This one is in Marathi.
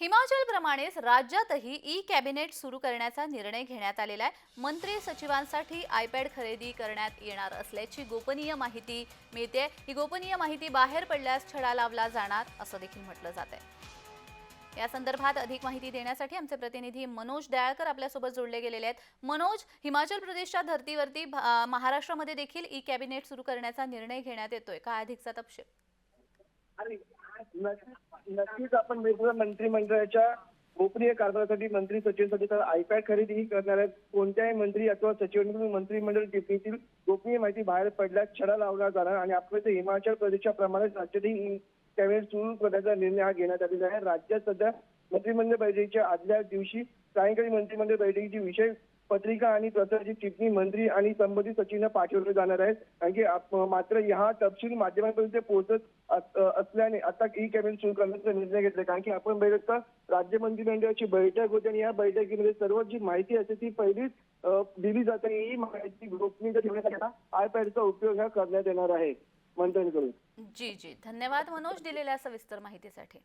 हिमाचल प्रमाणेच राज्यातही ई कॅबिनेट सुरू करण्याचा निर्णय घेण्यात आलेला आहे. मंत्री सचिवांसाठी आयपॅड खरेदी करण्यात येणार असल्याची गोपनीय माहिती मिळते ही गोपनीय माहिती बाहेर पडल्यास छडा लावला जाणार असं देखील म्हटलं जात आहे या संदर्भात अधिक माहिती देण्यासाठी आमचे प्रतिनिधी मनोज दयाळकर आपल्यासोबत जोडले गेलेले आहेत. मनोज हिमाचल प्रदेशच्या धर्तीवरती महाराष्ट्रामध्ये देखील ई कॅबिनेट सुरू करण्याचा निर्णय घेण्यात येतोय. काय अधिकचा तपशील? आणि नक्कीच आपण वेगवेगळ्या मंत्रिमंडळाच्या गोपनीय कारभारासाठी मंत्री सचिवांसाठी तर आयपॅड खरेदी ही करणार आहेत. कोणत्याही मंत्री अथवा सचिवांकडून मंत्रिमंडळ टिप्पणीतील गोपनीय माहिती बाहेर पडल्यास छडा लावला जाणार आणि आपल्या ते हिमाचल प्रदेशच्या राज्यातही कॅबिनेट सुरू करण्याचा निर्णय हा घेण्यात आलेला आहे. राज्यात सध्या मंत्रिमंडळ बैठकीच्या आदल्या दिवशी सायंकाळी मंत्रिमंडळ बैठकीची विषय पत्रिका आणि प्रसारची टिप्पणी मंत्री आणि संबंधित सचिवांना पाठवले जाणार आहेत. कारण की मात्र हा तपशील माध्यमांपर्यंत पोहोचत असल्याने आता ई कॅबिनेट सुरू करण्याचा निर्णय घेतला. कारण की आपण बघितलं राज्य मंत्रिमंडळाची बैठक होती आणि या बैठकीमध्ये सर्व जी माहिती असते ती पहिलीच दिली जाते. ही माहिती गोपनीय ठेवण्यासाठी आयपॅडचा उपयोग हा करण्यात येणार आहे. मंथन करून जी जी. धन्यवाद मनोज दिलेल्या सविस्तर माहितीसाठी.